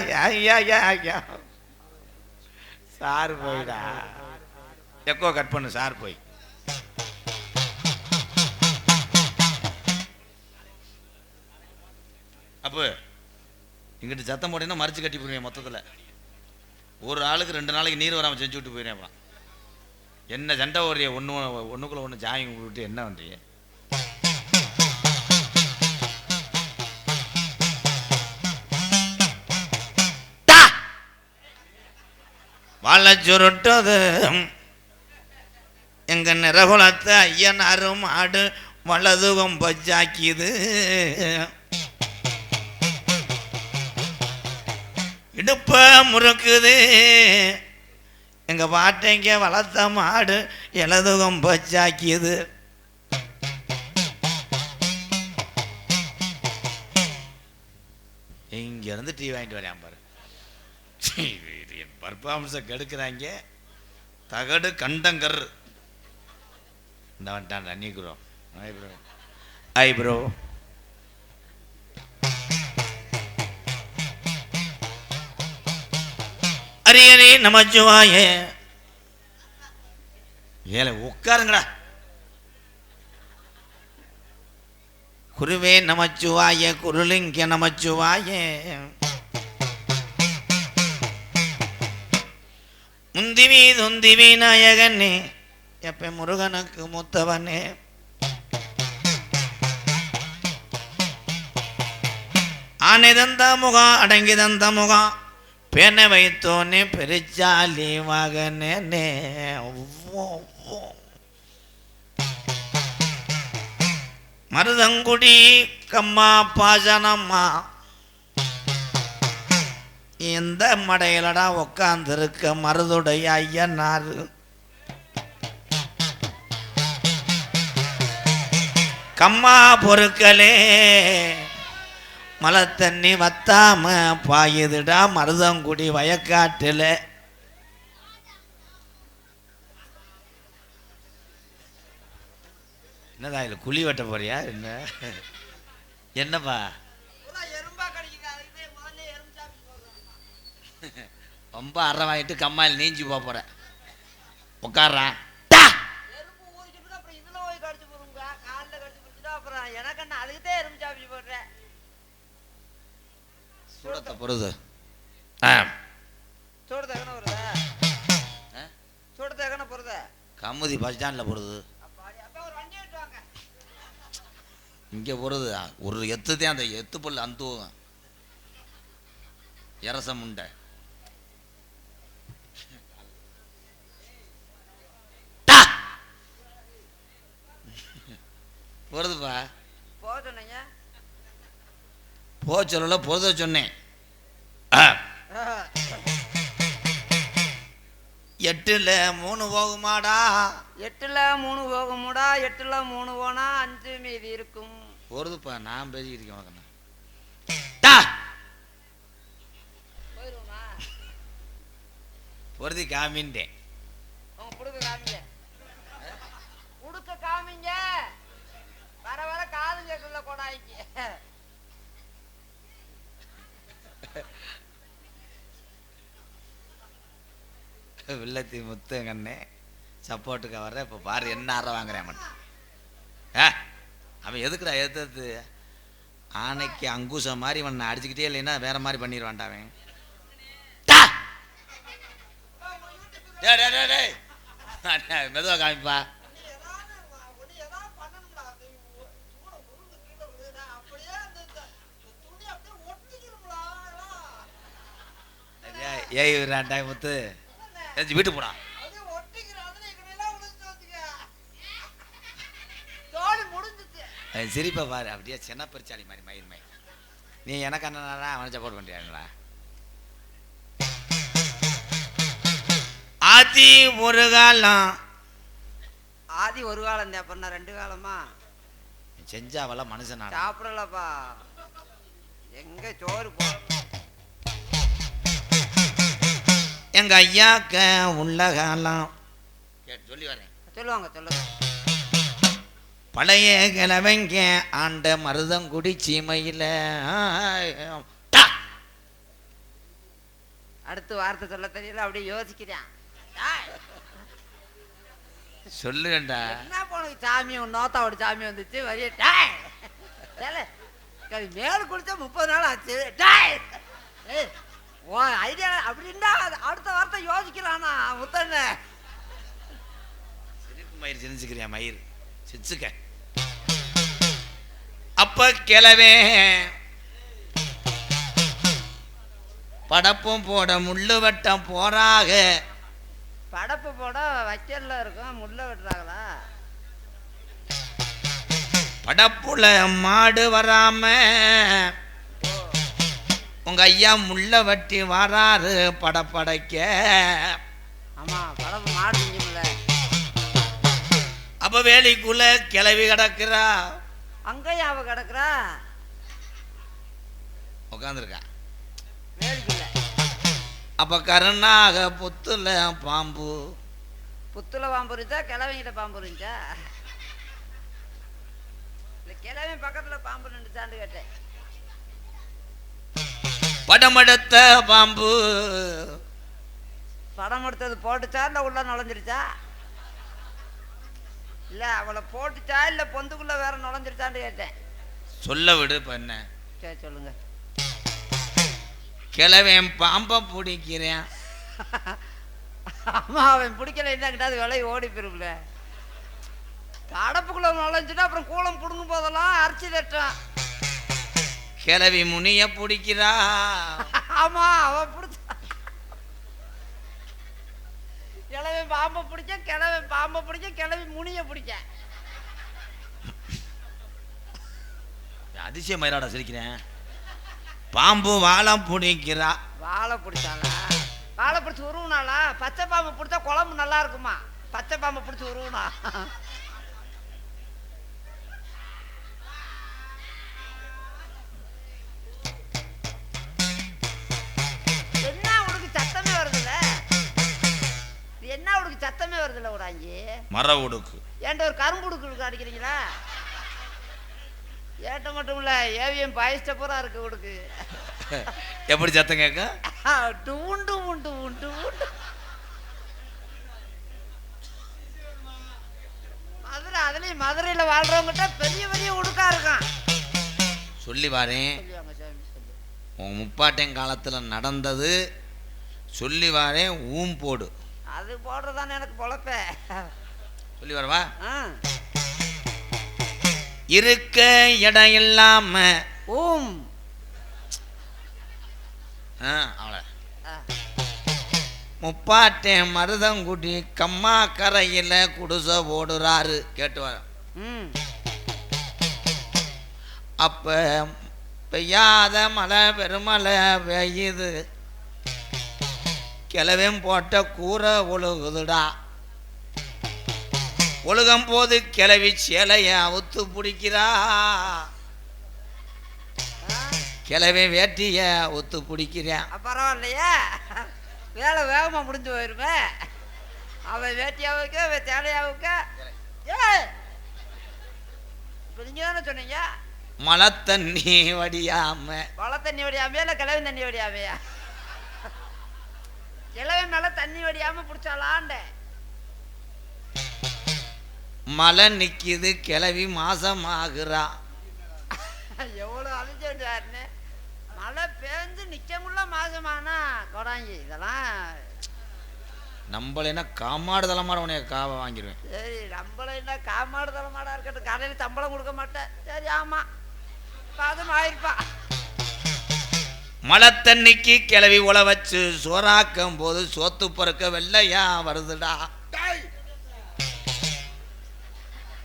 ஐயா ஐயா ஐயா சார் போயிடா. எக்கோ கட் பண்ணு சார் போய். அப்போ இங்கிட்டு சத்தம் போட்டீங்கன்னா மறைச்சு கட்டி போடுவேன் மொத்தத்தில். ஒரு ஆளுக்கு ரெண்டு நாளைக்கு நீர் வராமல் செஞ்சு விட்டு போயிடுவேன் அப்புறம். என்ன சண்டை ஓடுறிய? ஒன்று ஒன்றுக்குள்ளே ஒன்று ஜாயிங் விட்டு என்ன பண்ணுறீங்க வாழ சுருட்டது எங்க நிறகுலத்தை ஐயனாரும் ஆடு வலதுகம் பச்சாக்கியது இடுப்ப முறுக்குது. எங்க பாட்டைங்க வளர்த்த மாடு இலதுகம் பச்சாக்கியது இங்க இருந்து டீ வாங்கிட்டு வரேன் பாரு. பர்ஃபார்மன்ஸை கெடுக்கிறாங்க. தகடு கண்டங்கர். இந்த வந்துட்டான் bro I bro. I bro. அரியரே நமச்சிவாயே. ஏல உட்காருங்கடா. குருவே நமச்சிவாய குருலிங்க நமச்சிவாயே. முந்திவி துந்திவி நாயகனே எப்ப முருகனுக்கு மூத்தவனே. ஆனை தந்த முகம் அடங்கி தந்த முகம் பேனை வைத்தோனே பெருச்சாலி மகனே. மருதங்குடி கம்மா பாசனம்மா இந்த மடையிலடா உக்காந்துருக்க மருதுடைய ஐயனார். கம்மா பொருட்களே மழை தண்ணி வத்தாம பாயுதுடா மருதங்குடி வயக்காட்டில். என்னதான் இல்லை குழி வெட்ட போறியா? என்ன? என்னப்பா? ரொம்ப அற வாங்கிட்டு கம்மாயில் நீஞ்சி போக சாப்பிட்டு போடுறேன். சூடத்தை பொறுது ஆ. சூடு தகன வருதா ஆ? சூடு தகன போறத கமுதி பஸ் ஸ்டாண்டில் வாங்க. இங்கே போடுது. ஒரு எத்து தான் அந்த எத்து புல் அந்துவம் இரச முண்டை. போடுதுப்பா போக சொன்னீங்க? சொல்லல பொழுத சொன்னேன். எட்டுல மூணு போகுமாடா? எட்டுல மூணு போகுமுடா எட்டுல மூணு போனா அஞ்சு மீதி இருக்கும். போடுதுப்பா நான் பேசிக்கிட்டு இருக்கேன் உனக்கு. பொருதி காமின்ட்டேன். உங்க புடுக்க காமிங்க உடுக்க காமிங்க காது கேட்கல கொடாய்க்கு வில்லத்தி முத்து கண்ணே சப்போர்ட்டுக்கு வர்ற இப்போ பாரு என்ன ஆற வாங்குறேன் மட்டும் ஏ அவன் எதுக்குடா எதிர்த்து ஆனைக்கு அங்குசம் மாதிரி இவன் அடிச்சுக்கிட்டே இல்லைன்னா வேற மாதிரி பண்ணிடுவான்டா அவன். டா! டேய், மெதுவா காமிப்பா. ஏய், விராண்டா முத்து ஏச்சி வீட்டு அது சிரிப்பை பாரு அப்படியே சின்ன பெருச்சாளி மாதிரி மயிர் மயிர். நீ எனக்கு அண்ணனா அவனை சப்போர்ட் பண்ணுறியாங்களா ஆத்தி ஒரு காலம். ஆதி ஒரு காலம் தான் அப்புறம் ரெண்டு காலமா? செஞ்சாவல மனுஷனா சாப்பிடலப்பா. எங்க சோறு போ எங்க ஐயாக்க உள்ள காலம் சொல்லி வரேன். சொல்லுவாங்க சொல்லுங்க பழைய கிழவங்க ஆண்ட மருதங்குடி சீமையில் அடுத்து வார்த்தை சொல்ல தெரியல அப்படியே யோசிக்கிறேன் சொல்லுங்கண்டா என்ன போனது? சாமி உன் நோத்தாவோட சாமி வந்துச்சு வரிய டேய். மேல் குளிச்சா முப்பது நாள் ஆச்சு டேய். ஓ ஐடியா அப்படின்னா அடுத்த வார்த்தை யோசிக்கலாம்னா முத்தண்ண. சிரிப்பு மயிர் சிரிச்சுக்கிறியா மயிர்? சிரிச்சுக்க அப்ப கிளவே படப்பும் போட முள்ளு வெட்டம் போறாக. படப்பு போட வைக்கல்ல இருக்கும் முள்ள விட்டுறாங்களா? படப்புல மாடு வராம. உங்க ஐயா முள்ள வெட்டி வராரு படப்படைக்க. அப்ப வேலிக்குள்ள கிளவி கிடக்குறா. அங்கேயும் அவ கிடக்குறா? உட்காந்துருக்கா அப்ப கருணாக புத்துல பாம்பு. புத்துல பாம்பு இருந்துச்சா கிழவங்கிட்ட பாம்பு இருந்துச்சா? இல்ல கிழவி பக்கத்துல பாம்பு நின்றுச்சான்னு கேட்டேன். படமெடுத்த பாம்பு. படம் எடுத்தது போட்டுச்சா இல்ல உள்ள நுழைஞ்சிருச்சா? இல்ல அவளை போட்டுச்சா இல்ல பொந்துக்குள்ள வேற நுழைஞ்சிருச்சான்னு கேட்டேன். சொல்ல விடு என்ன சரி சொல்லுங்க. கிழவன் பாம்பை பிடிக்கிறேன். அம்மா அவன் பிடிக்கல என்னங்கிட்டாது விலை ஓடி போயிரும்ல கடப்புக்குள்ள நுழைஞ்சுட்டா அப்புறம் கூலம் புடுங்கும் போதெல்லாம் அரிசி தட்டும் கிழவி முனிய பிடிக்கிறா. ஆமா அவன் பிடிச்ச. கிழவன் பாம்பை பிடிச்ச கிழவன் பாம்பை பிடிச்ச கிழவி முனிய பிடிச்ச. அதிசய மயிராடா சிரிக்கிறேன். பாம்பு வாழை பிடிக்கிறா. வாழை பிடிச்சாளா? வாழை பிடிச்சி உருவுனாளா? பச்சை பாம்பை பிடிச்சா குழம்பு நல்லா இருக்குமா? பச்சை பாம்பை பிடிச்சி உருவுனா. உடாங்கி மர உடுக்கு. ஏன்ட்ட ஒரு கரும்பு உடுக்கு அடிக்கிறீங்களா ஏட்ட மட்டும் இல்ல ஏவிஎம் பாயிஸ்ட பூரா இருக்கு உடுக்கு. எப்படி சத்தம் கேட்க? டூண்டு உண்டு உண்டு உண்டு மதுரை அதுலயும் மதுரையில வாழ்றவங்கிட்ட பெரிய பெரிய உடுக்கா இருக்கான். சொல்லி வாரேன் உன் முப்பாட்டன் காலத்துல நடந்தது. சொல்லி வாரேன் ஊம் போடு. அது போடுறதானே எனக்கு பொழப்ப. சொல்லி வரவா. இருக்க இடம் இல்லாம. ஆ, அவளை ஆ. முப்பாட்டேன் மருதங்குடி கம்மா கரையில குடிசை போடுறாரு. கேட்டு வர ம். அப்ப பெய்யாத மழை பெருமழை பெய்யுது. கிளவன் போட்ட கூரை ஒழுகுதுடா. ஒழுகும் போது கிளவி சேலைய அவுத்து பிடிக்கிறா. கிளவி வேட்டிய ஒத்து பிடிக்கிறேன் பரவாயில்லையே. வேலை வேகமாக முடிஞ்சு போயிருமே. அவன் வேட்டியாவுக்கு அவன் சேலையாவுக்கு. நீங்கள் தானே சொன்னீங்க? மழை தண்ணி வடியாம. வள தண்ணி வடியாமையா இல்லை கிழவி தண்ணி வடியாமையா? மேலே தண்ணி வடியாம பிடிச்சாலாண்டேன் மழை நிக்குது கிளவி மாசம் ஆகுறா எவ்வளோ அழிஞ்சாருன்னு மழை பேஞ்சு நிற்க முடியல மாசமானா கொடாங்கி இதெல்லாம். நம்மள காமாடு தலைமாட உனைய காவை வாங்கிடுவேன். சரி நம்மள என்ன காமாடு தலைமாடா இருக்கட்டும். கடையில் சம்பளம் கொடுக்க மாட்டேன். சரி ஆமா. பாதம் ஆயிருப்பா. மழை தண்ணிக்கு கிளவி உழ வச்சு சோறாக்கும் போது சோத்து பறக்க வெள்ளையா வருதுடா.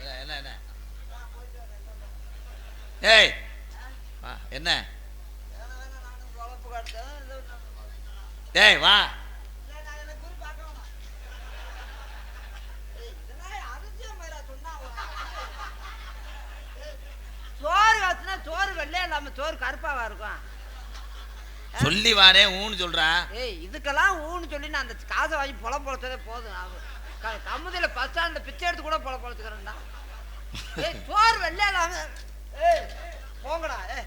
என்ன, என்ன, என்ன? ஏய் வா, என்ன? ஏய் வா. சோறு காசுனா சோறு வெள்ளையா இல்லாம சோறு கருப்பாவா இருக்கும்? சொல்லி வாரே ஊன்னு சொல்றா. ஏய் இதுக்கெல்லாம் ஊன்னு சொல்லி நான் அந்த காசை வாங்கி பொல பொழச்சதே போதும் கமுதியில பஸ் ஸ்டாண்ட்ல பிச்சை எடுத்து கூட பொல பொழச்சுக்கிறேன்டா ஏய் சோறு வெள்ளையா இல்லாம ஏய் போங்கடா ஏய்.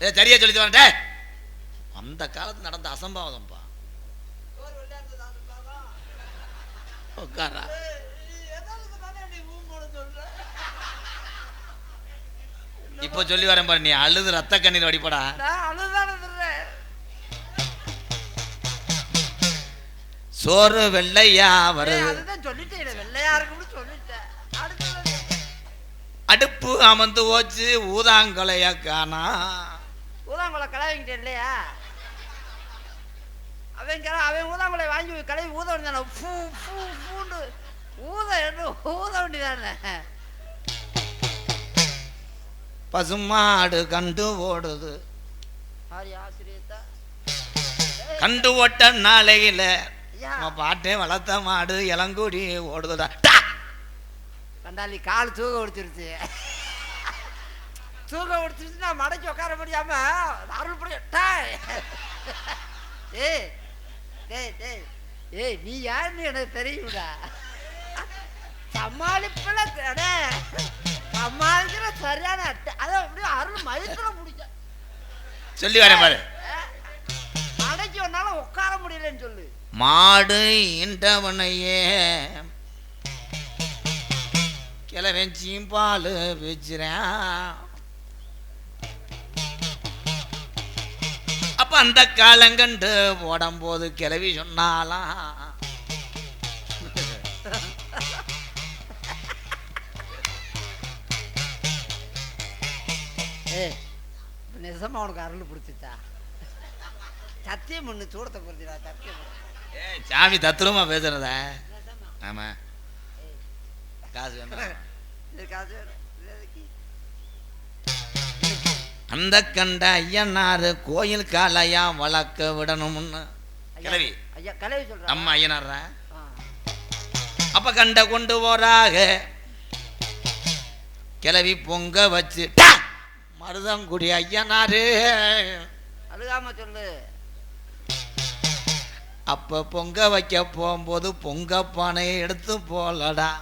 ஏய் சரியா சொல்லி வரேன் டேய். அந்த காலத்து நடந்த அசம்பாவிதம்ப்பா உட்காரா இப்போ சொல்லி வரேன் பாரு நீ அழுது ரத்த கண்ணீர் வடிப்படா. சோறு வெள்ளையா வருது. அடுப்பு அமர்ந்து போச்சு ஊதாங்கலைய காணா. ஊதாங்குளை கலவிக்கிட்டேன் இல்லையா? அவன் கிள அவன் ஊதாங்குளை வாங்கி கலவி ஊத வேண்டியதானே? ஊத வேண்டியதானே? பசுமாடு கண்டு ஓடுது. கண்டு ஓட்ட நாளையில பாட்டே வளர்த்த மாடு இளங்குடி ஓடுதுடா! கண்டாலி கால் தூக்க ஒடிச்சிருச்சு. தூக்க ஒடிச்சிருச்சு நான் மடக்கி உட்கார முடியாம அருள் புரிய ஏய் டேய் டேய். ஏய் நீ யாருன்னு எனக்கு தெரியும்டா. சமாளிப்புல அடே சமாளிக்கிற சரியான அட்டை. அதை அப்படியே அருள் மயத்துல முடிச்ச சொல்லி வரேன் பாரு. மடக்கி ஒன்னால உட்கார முடியலன்னு சொல்லு. மாடு ஈண்டவனையே கிளவன் சீம்பால் வச்சுறேன். அப்ப அந்த காலங்கண்டு போடும்போது கிளவி சொன்னாலாம். ஏ நிஜமா உனக்கு அருள் பிடிச்சிச்சா சத்தியம் பண்ணு சூடத்தை பொறுத்திடா சத்தியம். ஏய், சாமி தத்துரமா பேசுறத நிஜமா. ஆமா காசு வேணும் காசு வேணும். அந்த கண்ட ஐயனாரு கோயில் காலையா வளர்க்க விடணும்னு கிளவி நம்ம ஐயனாரா. அப்ப கண்ட கொண்டு போறாக கிளவி பொங்க வச்சு! மருதங்குடி ஐயனாரு. அழுகாம சொல்லு. அப்ப பொங்க வைக்க போகும்போது பொங்க பானையை எடுத்து போலடா.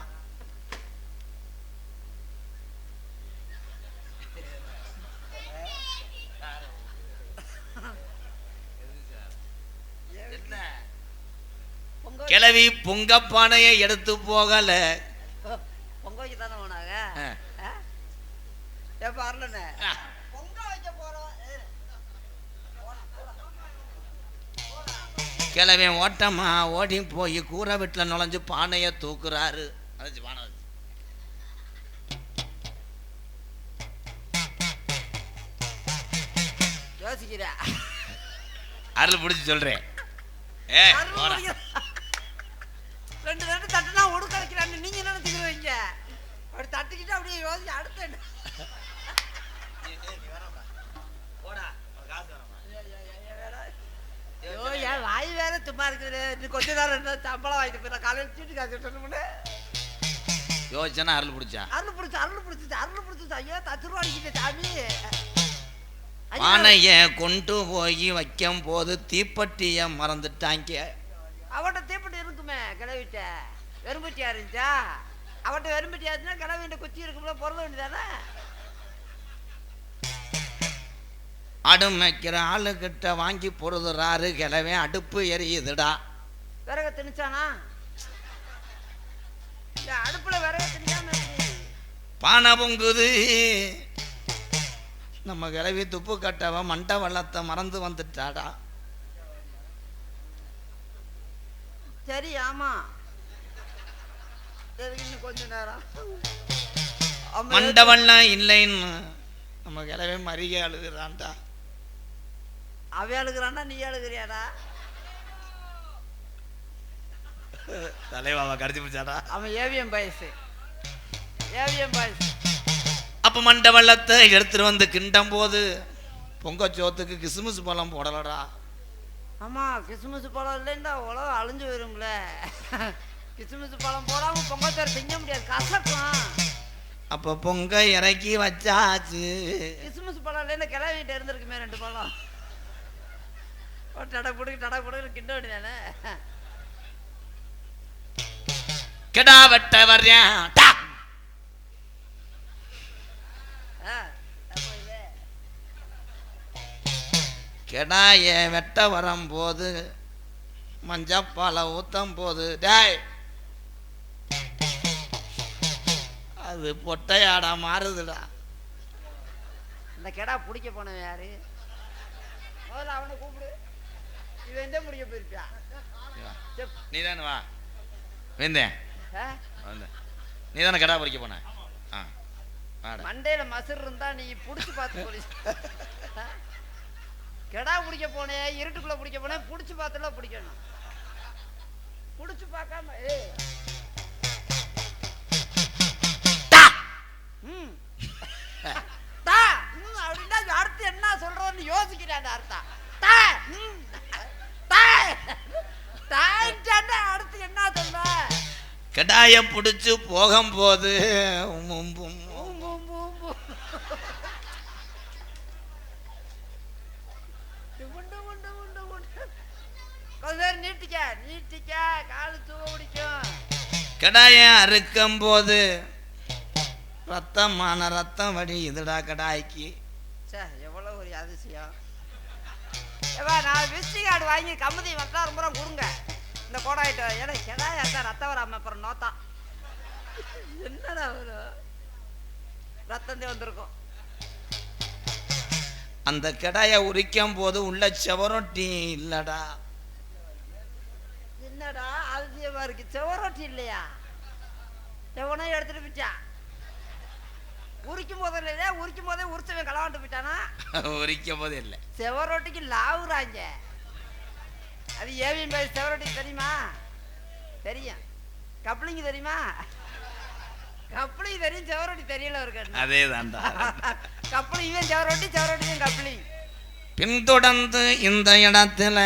கிளவி பொங்க பானையை எடுத்து போகல. பொங்க வைக்க தானே? ஏப்பா அருளண்ணே. கிளவன் ஓட்டமா ஓடி போய் கூரை வீட்டில் நுழைஞ்சு பானையை தூக்குறாரு பானை வச்சு. யோசிக்கிறா அருள் பிடிச்சி சொல்றேன் ஏ. ரெண்டு ரெண்டு தட்டுனா உடுக்க வைக்கிறான்னு நீங்க நினைச்சுக்கிறீங்க அப்படி தட்டிக்கிட்டு அப்படியே யோசிச்சு அடுத்து? ஐயோ என் வாய் வேற சும்மா இருக்குது நீ கொஞ்ச நேரம் இருந்தா சம்பளம் வாங்கிட்டு போய் காலையில் சீட்டு காசு கட்டணும்னு யோசிச்சேன்னா அருள் பிடிச்சா அருள் பிடிச்சி அருள் பிடிச்சிச்சு அருள் பிடிச்சிச்சு ஐயோ தத்து ரூபா அடிக்கிட்ட சாமி பானைய கொண்டு போய் வைக்கும் போது தீப்பெட்டிய மறந்துட்டாங்க அவட்ட தீப்பெட்டி இருக்குமே கிளவிட்ட வெறும்பட்டியா இருந்துச்சா அவட்ட வெறும்பட்டியா இருந்துச்சுன்னா கிளவிட்ட குச்சி இருக்கும்ல பொருள வேண்டியதானே ஆடு மேய்க்கிற ஆளுகிட்ட வாங்கி பொருதுறாரு. கிளவே அடுப்பு எரியுதுடா. விறக திணிச்சானா? அடுப்புல விறக எப்படி? பானை பொங்குது. நம்ம கிளவி துப்பு கட்டவ மண்டை வள்ளத்தை மறந்து வந்துட்டாடா. சரி ஆமா. கொஞ்ச நேரம்? ஆமா, மண்டை வள்ளம் இல்லைன்னு நம்ம கிளவே மறிகை அழுகுறான்டா. அவன் அழுகுறான்டா நீ அழுகுறியாடா? தலைவாவா கடிச்சு பிடிச்சாடா? அவன் ஏவிஎம் பாயசு ஏவிஎம் பாயசு அப்ப மண்டை வள்ளத்தை எடுத்துட்டு வந்து கிண்டும் போது பொங்க சோத்துக்கு கிசுமிசு பழம் போடலடா. ஆமா கிறிஸ்மஸ் பழம் இல்லைன்னா உலகம் அழிஞ்சு போயிரும்ல. கிறிஸ்மஸ் பழம் போடாம பொங்கச்சோறு திங்க முடியாது கசக்கும். அப்ப பொங்க இறக்கி வச்சாச்சு. கிறிஸ்மஸ் பழம் இல்லைன்னா கிளவிட்டு இருந்திருக்குமே ரெண்டு பழம். ஒரு டடை பிடிக்க டடை பிடிக்க கிண்ட வேண்டியதானே கெடா வெட்ட வர்றேன் டா! ஆ, அப்போ இது. கெடாய வெட்ட வரும்போது மஞ்சப்பாலை ஊத்தும் போது டேய். அது பொட்டையாடா மாறுதுடா. இந்த கெடா பிடிக்க போனவன் யாரு? முதல்ல அவனை கூப்பிடு. இவன் எந்த போயிருப்பியா. நீ தானே வா. வேந்தேன் நீ தானே கடா பறிக்க போன? ஆ. மண்டையில மசுர் இருந்தா நீ புடிச்சு பார்த்து போலீஸ்? கெடா பிடிக்க போனேன் இருட்டுக்குள்ள பிடிக்க போனேன் புடிச்சு பார்த்துலாம் பிடிக்கணும் உண்டு. கொஞ்ச நேரம் நீட்டிக்க நீட்டிக்க காலு தூவ பிடிக்கும். கடாய அறுக்கும் போது ரத்தமான ரத்தம் வடி இதுடா கடாய்க்கு. சே எவ்வளோ ஒரு அதிசயம். நான் விசிட்டி கார்டு வாங்கி கமுதி வட்டா ரொம்ப கொடுங்க. இந்த கோடாயிட்ட ஏன்னா கெடாயா தான் ரத்தம் வராம அப்புறம் நோத்தா? என்னடா வரும் ரத்தம் வந்திருக்கும். அந்த கடாய உரிக்கும் போது உள்ள செவரொட்டி இல்லடா. என்னடா அதிசயமா இருக்கு. செவரொட்டி இல்லையா? எவனோ எடுத்துட்டு போயிட்டான் உரிக்கும் போது இல்லையா? உரிக்கும் போதே உரிச்சவன் களவாண்டு போயிட்டானா? உரிக்கும் போது இல்லை. செவரொட்டிக்கு லாவுறாங்க. அது ஏவிஎம் பாய் செவரொட்டிக்கு தெரியுமா? தெரியும். கப்ளிங் தெரியுமா? கப்ளிங் தெரியும் செவரொட்டி தெரியல இருக்கு அதே தான்டா கப்ளிங் செவரொட்டி செவரொட்டி கப்ளிங். பின்தொடர்ந்து இந்த இடத்துல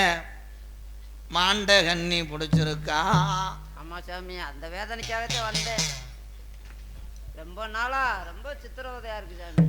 மாண்ட கண்ணி பிடிச்சிருக்கா? ஆமா சாமி அந்த வேதனைக்காகத்தான் வந்தேன். ரொம்ப நாளா ரொம்ப சித்திரவதையா இருக்கு சாமி.